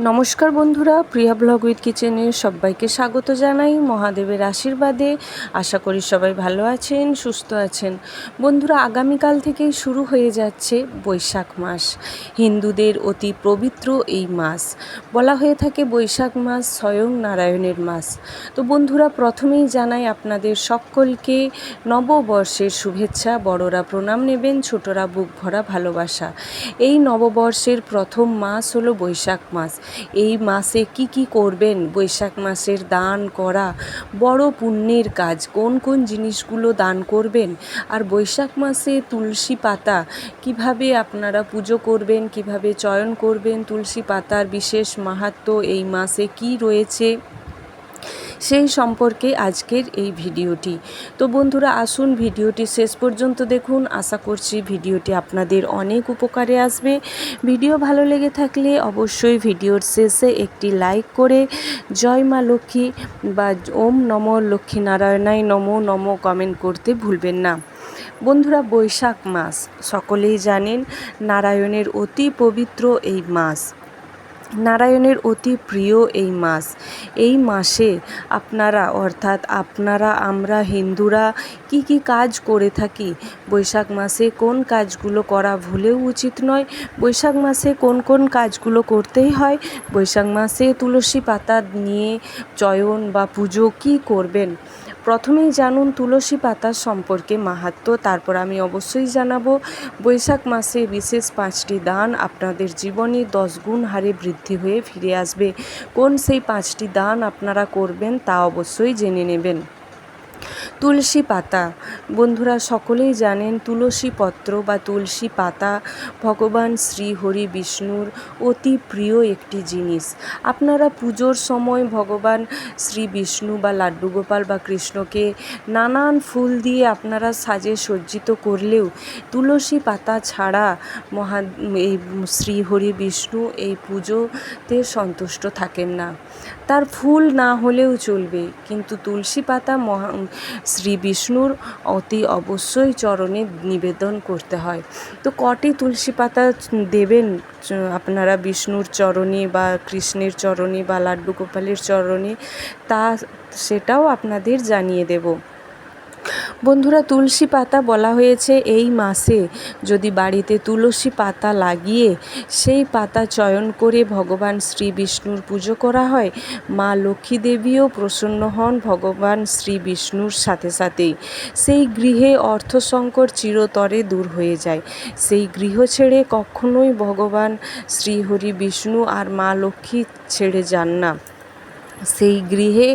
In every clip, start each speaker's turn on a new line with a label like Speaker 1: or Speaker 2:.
Speaker 1: নমস্কার বন্ধুরা, প্রিয়া blog with কিচেনে সবাইকে স্বাগত জানাই মহাদেবের আশীর্বাদে। আশা করি সবাই ভালো আছেন, সুস্থ আছেন। বন্ধুরা, আগামীকাল থেকেই শুরু হয়ে যাচ্ছে বৈশাখ মাস। হিন্দুদের অতি পবিত্র এই মাস। বলা হয়ে থাকে বৈশাখ মাস স্বয়ং নারায়ণের মাস। তো বন্ধুরা, প্রথমেই জানাই আপনাদের সকলকে নববর্ষের শুভেচ্ছা। বড়রা প্রণাম নেবেন, ছোটরা বুক ভরা ভালোবাসা। এই নববর্ষের প্রথম মাস হলো বৈশাখ মাস। এই মাসে কি কি করবেন? বৈশাখ মাসের দান করা বড় পুণ্যের কাজ। কোন কোন জিনিসগুলো দান করবেন? আর বৈশাখ মাসে তুলসী পাতা কীভাবে আপনারা পুজো করবেন? কীভাবে চয়ন করবেন তুলসী পাতার বিশেষ মাহাত্ম এই মাসে কি রয়েছে? সেই সম্পর্কে আজকের এই ভিডিওটি। তো বন্ধুরা, আসুন ভিডিওটি শেষ পর্যন্ত দেখুন। আশা করছি ভিডিওটি আপনাদের অনেক উপকারে আসবে। ভিডিও ভালো লেগে থাকলে অবশ্যই ভিডিওর শেষে একটি লাইক করে জয় মা লক্ষ্মী বা ওম নম লক্ষ্মী নারায়ণাই নম নম কমেন্ট করতে ভুলবেন না। বন্ধুরা, বৈশাখ মাস, সকলেই জানেন নারায়ণের অতি পবিত্র এই মাস। নারায়ণের অতি প্রিয় এই মাস। এই মাসে আপনারা, অর্থাৎ আপনারা, আমরা হিন্দুরা কি কি কাজ করে থাকি? বৈশাখ মাসে কোন কাজগুলো করা ভুলেও উচিত নয়। বৈশাখ মাসে কোন কোন কাজগুলো করতেই হয়। বৈশাখ মাসে তুলসী পাতা নিয়ে চয়ন বা পুজো কী করবেন? প্রথমেই জানুন তুলসী পাতার সম্পর্কে মাহাত্ম, তারপর আমি অবশ্যই জানাব বৈশাখ মাসে বিশেষ পাঁচটি দান আপনাদের জীবনে দশ গুণ হারে বৃদ্ধি হয়ে ফিরে আসবে। কোন সেই পাঁচটি দান আপনারা করবেন তা অবশ্যই জেনে নেবেন। তুলসী পাতা। বন্ধুরা, সকলেই জানেন তুলসী পত্র বা তুলসী পাতা ভগবান শ্রী হরি বিষ্ণুর অতি প্রিয় একটি জিনিস। আপনারা পুজোর সময় ভগবান শ্রী বিষ্ণু বা লাড্ডু গোপাল বা কৃষ্ণকে নানান ফুল দিয়ে আপনারা সাজে সজ্জিত করলেও তুলসী পাতা ছাড়া মহা এই শ্রী হরি বিষ্ণু এই পুজোতে সন্তুষ্ট থাকেন না। তার ফুল না হলেও চলবে, কিন্তু তুলসী পাতা মহা শ্রী বিষ্ণুর অতি অবশ্যই চরণে নিবেদন করতে হয়। তো কটি তুলসী পাতা দেবেন? আপনারা বিষ্ণুর চরণে বা কৃষ্ণের চরণে বা লাড্ডু গোপালের চরণে, তা সেটাও আপনাদের জানিয়ে দেবো। বন্ধুরা, তুলসী পাতা বলা হয়েছে এই মাসে। যদি বাড়িতে তুলসী পাতা লাগিয়ে সেই পাতা চয়ন করে ভগবান শ্রী বিষ্ণুর পুজো করা হয়, মা লক্ষ্মী দেবীও প্রসন্ন হন ভগবান শ্রী বিষ্ণুর সাথে সাথেই। সেই গৃহে অর্থ সংকট চিরতরে দূর হয়ে যায়। সেই গৃহ ছেড়ে কখনোই ভগবান শ্রীহরি বিষ্ণু আর মা লক্ষ্মী ছেড়ে যান না। সেই গৃহে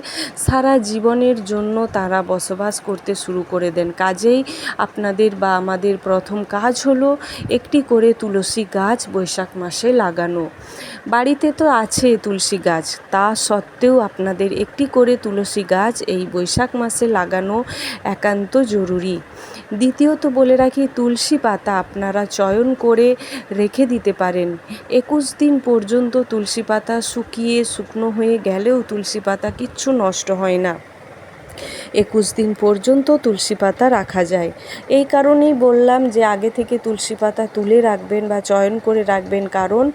Speaker 1: সারা জীবনের জন্য তারা বসবাস করতে শুরু করে দেন। কাজেই আপনাদের বা আমাদের প্রথম কাজ হলো একটি করে তুলসী গাছ বৈশাখ মাসে লাগানো। বাড়িতে তো আছে তুলসী গাছ, তা সত্ত্বেও আপনাদের একটি করে তুলসী গাছ এই বৈশাখ মাসে লাগানো একান্ত জরুরি। দ্বিতীয়ত বলে রাখি, তুলসী পাতা আপনারা চয়ন করে রেখে দিতে পারেন। একুশ দিন পর্যন্ত তুলসী পাতা শুকিয়ে শুকনো হয়ে গেলেও তুলসী পাতা কিচ্ছু নষ্ট হয় না। একুশ দিন পর্যন্ত তুলসী পাতা রাখা যায়। এই কারণেই বললাম যে আগে থেকে তুলসী পাতা তুলে রাখবেন বা চয়ন করে রাখবেন। কারণ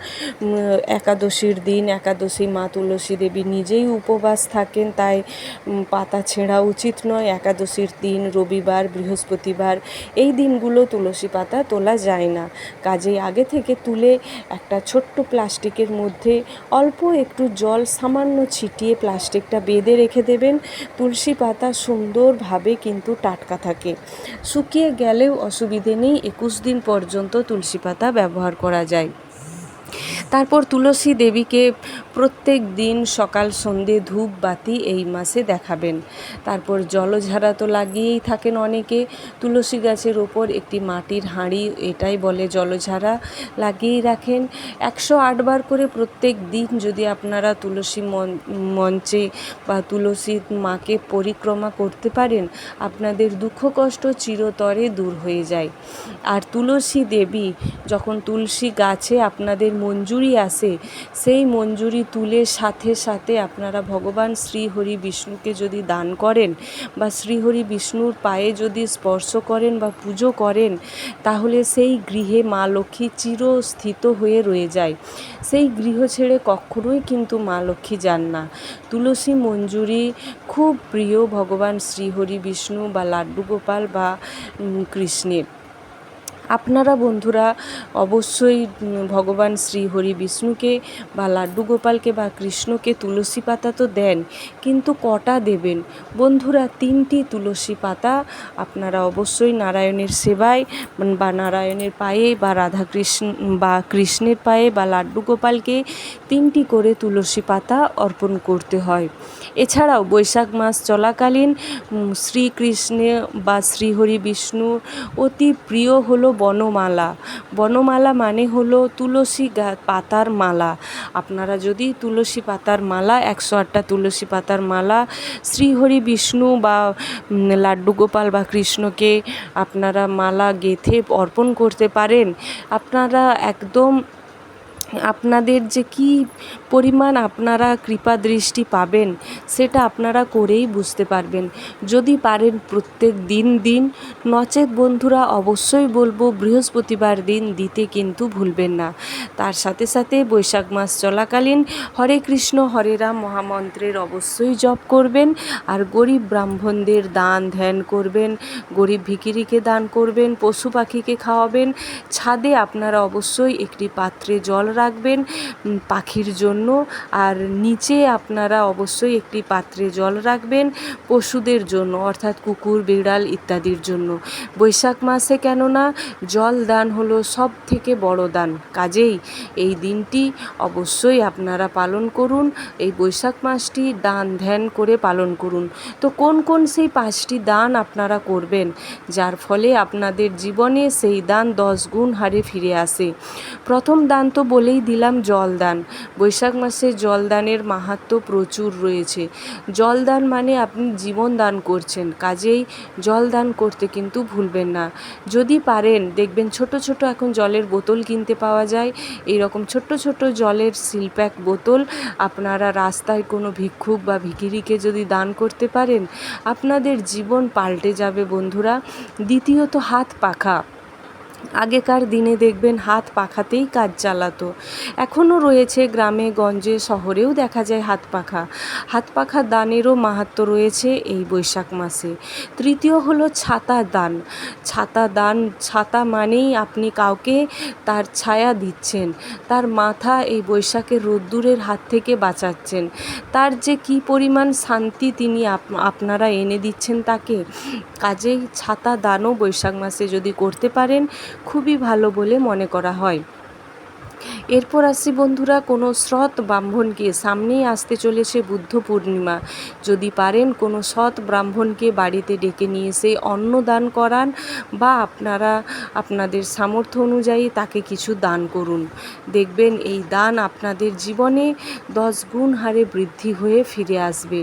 Speaker 1: একাদশীর দিন একাদশী মা তুলসী দেবী নিজেই উপবাস থাকেন, তাই পাতা ছেঁড়া উচিত নয়। একাদশীর দিন, রবিবার, বৃহস্পতিবার, এই দিনগুলো তুলসী পাতা তোলা যায় না। কাজেই আগে থেকে তুলে একটা ছোট্ট প্লাস্টিকের মধ্যে অল্প একটু জল সামান্য ছিটিয়ে প্লাস্টিকটা বেঁধে রেখে দেবেন। তুলসী পাতা সুন্দরভাবে কিন্তু টাটকা থাকে। শুকিয়ে গেলেও অসুবিধে নেই। একুশ দিন পর্যন্ত তুলসী পাতা ব্যবহার করা যায়। তারপর তুলসী দেবীকে প্রত্যেক দিন সকাল, সন্ধে ধূপ, বাতি এই মাসে দেখাবেন। তারপর জলঝাড়া তো লাগিয়েই থাকেন অনেকে। তুলসী গাছের ওপর একটি মাটির হাঁড়ি, এটাই বলে জলঝাড়া, লাগিয়েই রাখেন। একশো আটবার করে প্রত্যেক দিন যদি আপনারা তুলসী মঞ্চে বা তুলসী মাকে পরিক্রমা করতে পারেন, আপনাদের দুঃখ কষ্ট চিরতরে দূর হয়ে যায়। আর তুলসী দেবী যখন তুলসী গাছে আপনাদের মঞ্জুর মঞ্জুরি আসে সেই মঞ্জুরি তুলে সাথে সাথে আপনারা ভগবান শ্রীহরি বিষ্ণুকে যদি দান করেন বা শ্রীহরি বিষ্ণুর পায়ে যদি স্পর্শ করেন বা পুজো করেন, তাহলে সেই গৃহে মা লক্ষ্মী চিরস্থিত হয়ে রয়ে যায়। সেই গৃহ ছেড়ে কখনোই কিন্তু মা লক্ষ্মী যান না। তুলসী মঞ্জুরি খুব প্রিয় ভগবান শ্রীহরি বিষ্ণু বা লাড্ডু গোপাল বা কৃষ্ণের। আপনারা বন্ধুরা অবশ্যই ভগবান শ্রী হরি বিষ্ণুকে বা লাড্ডু গোপালকে বা কৃষ্ণকে তুলসী পাতা তো দেন, কিন্তু কটা দেবেন? বন্ধুরা, তিনটি তুলসী পাতা আপনারা অবশ্যই নারায়ণের সেবায় বা নারায়ণের পায়ে বা রাধাকৃষ্ণ বা কৃষ্ণের পায়ে বা লাড্ডু গোপালকে তিনটি করে তুলসী পাতা অর্পণ করতে হয়। এছাড়াও বৈশাখ মাস চলাকালীন শ্রীকৃষ্ণে বা শ্রীহরি বিষ্ণু অতি প্রিয় হলো বনমালা। বনমালা মানে হলো তুলসী পাতার মালা। আপনারা যদি তুলসী পাতার মালা, একশো আটটা তুলসী পাতার মালা, শ্রীহরি বিষ্ণু বা লাড্ডু গোপাল বা কৃষ্ণকে আপনারা মালা গেথে অর্পণ করতে পারেন। আপনারা একদম আপনাদের যে কি পরিমাণ আপনারা কৃপা দৃষ্টি পাবেন, সেটা আপনারা করেই বুঝতে পারবেন। যদি পারেন প্রত্যেক দিন দিন, নচেত বন্ধুরা অবশ্যই বলব বৃহস্পতিবার দিন দিতে কিন্তু ভুলবেন না। তার সাথে সাথে বৈশাখ মাস চলাকালীন হরে কৃষ্ণ, হরে রাম মহামন্ত্রের অবশ্যই জপ করবেন, আর গরিব ব্রাহ্মণদের দান ধ্যান করবেন, গরিব ভিকিরিকে দান করবেন, পশু পাখিকে খাওয়াবেন, ছাদে আপনারা অবশ্যই একটি পাত্রে জল রাখবেন পাখির জন্য। আর নিচে আপনারা অবশ্যই একটি পাত্রে জল রাখবেন পশুদের জন্য, অর্থাৎ কুকুর, বিড়াল ইত্যাদির জন্য। বৈশাখ মাসে কেননা জল দান হলো সব থেকে বড় দান। কাজেই এই দিনটি অবশ্যই আপনারা পালন করুন, এই বৈশাখ মাসটি দান ধ্যান করে পালন করুন। তো কোন কোন সেই পাঁচটি দান আপনারা করবেন? যার ফলে আপনাদের জীবনে সেই দান দশ গুণ হারে ফিরে আসে। প্রথম দান তো বলেই দিলাম জলদান। বৈশাখ মাসে জলদানের মাহাত্ম্য প্রচুর রয়েছে। জলদান মানে আপনি জীবন দান করছেন, কাজেই জল দান করতে কিন্তু ভুলবেন না। যদি পারেন, দেখবেন ছোট ছোট এখন জলের বোতল কিনতে পাওয়া যায়। এই রকম ছোট্ট ছোট জলের সিলপ্যাক বোতল আপনারা রাস্তায় কোনো ভিক্ষুক বা ভিখিরিকে যদি দান করতে পারেন, আপনাদের জীবন পাল্টে যাবে বন্ধুরা। দ্বিতীয়ত, হাত পাখা। আগেকার দিনে দেখবেন হাত পাখাতেই কাজ চালাতো। এখনও রয়েছে গ্রামে, গঞ্জে, শহরেও দেখা যায় হাত পাখা। হাত পাখা দানেরও মাহাত্ম্য রয়েছে এই বৈশাখ মাসে। তৃতীয় হলো ছাতা দান। ছাতা দান, ছাতা মানেই আপনি কাউকে তার ছায়া দিচ্ছেন, তার মাথা এই বৈশাখের রোদ্দুরের হাত থেকে বাঁচাচ্ছেন। তার যে কি পরিমাণ শান্তি তিনি আপনারা এনে দিচ্ছেন তাকে, কাজেই ছাতা দানও বৈশাখ মাসে যদি করতে পারেন খুবই ভালো বলে মনে করা হয়। এরপর আসছি বন্ধুরা, কোনো সৎ ব্রাহ্মণকে। সামনেই আসতে চলেছে বুদ্ধ পূর্ণিমা। যদি পারেন, কোনো সৎ ব্রাহ্মণকে বাড়িতে ডেকে নিয়ে এসে অন্ন দান করান বা আপনারা, আপনাদের সামর্থ্য অনুযায়ী তাকে কিছু দান করুন। দেখবেন এই দান আপনাদের জীবনে দশ গুণ হারে বৃদ্ধি হয়ে ফিরে আসবে।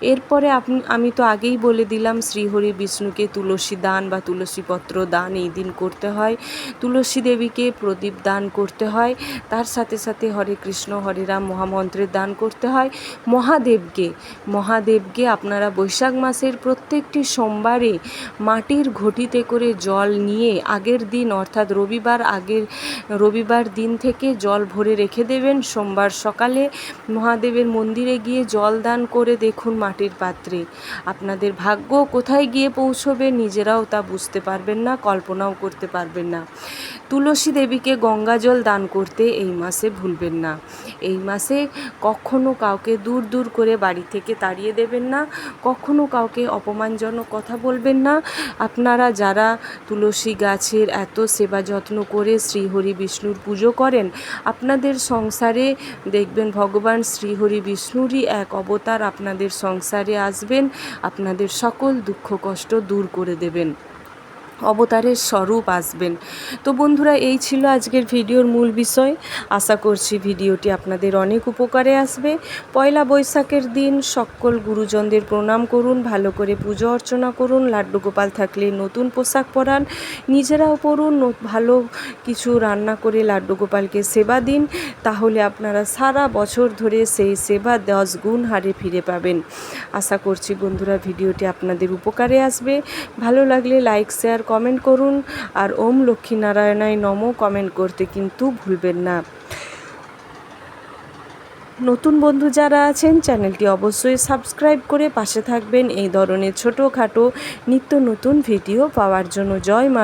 Speaker 1: এরপরে আপনি আমি তো আগেই বলে দিলাম, শ্রীহরি বিষ্ণুকে তুলসী দান বা তুলসী পত্র দান এই দিন করতে হয়। তুলসী দেবীকে প্রদীপ দান করতে হয়। তার সাথে সাথে হরে কৃষ্ণ, হরে রাম মহামন্ত্রের দান করতে হয়। মহাদেবকে মহাদেবকে আপনারা বৈশাখ মাসের প্রত্যেকটি সোমবারে মাটির ঘটিতে করে জল নিয়ে আগের দিন, অর্থাৎ রবিবার আগের, রবিবার দিন থেকে জল ভরে রেখে দেবেন। সোমবার সকালে মহাদেবের মন্দিরে গিয়ে জল দান করে দেখুন মাটির পাত্রে। আপনাদের ভাগ্য কোথায় গিয়ে পৌঁছবে নিজেরাও তা বুঝতে পারবেন না, কল্পনাও করতে পারবেন না। তুলসী দেবীকে গঙ্গা জল দান করতে এই মাসে ভুলবেন না। এই মাসে কখনো কাউকে দূর দূর করে বাড়ি থেকে তাড়িয়ে দেবেন না, কখনো কাউকে অপমানজনক কথা বলবেন না। আপনারা যারা তুলসী গাছের এত সেবা যত্ন করে শ্রীহরি বিষ্ণুর পুজো করেন, আপনাদের সংসারে দেখবেন ভগবান শ্রীহরি বিষ্ণুরই এক অবতার আপনাদের সংসারে আসবেন, আপনাদের সকল দুঃখ কষ্ট দূর করে দেবেন। অবতারের স্বরূপ আসবেন। তো বন্ধুরা, এই ছিল আজকের ভিডিওর মূল বিষয়। আশা করছি ভিডিওটি আপনাদের অনেক উপকারে আসবে। পয়লা বৈশাখের দিন সকল গুরুজনদের প্রণাম করুন, ভালো করে পুজো অর্চনা করুন, লাড্ডু গোপাল থাকলে নতুন পোশাক পরান, নিজেরাও পরুন ভালো কিছু রান্না করে লাড্ডু গোপালকে সেবা দিন, তাহলে আপনারা সারা বছর ধরে সেই সেবা দশ গুণ হারে ফিরে পাবেন। আশা করছি বন্ধুরা, ভিডিওটি আপনাদের উপকারে আসবে। ভালো লাগলে লাইক, শেয়ার কমেন্ট করুন আর ওম লক্ষ্মীনারায়ণায় নম কমেন্ট করতে কিন্তু ভুলবেন না। নতুন বন্ধু যারা আছেন, চ্যানেলটি অবশ্যই সাবস্ক্রাইব করে পাশে থাকবেন। এই ধরনের ছোটোখাটো নিত্য নতুন ভিডিও পাওয়ার জন্য জয় মা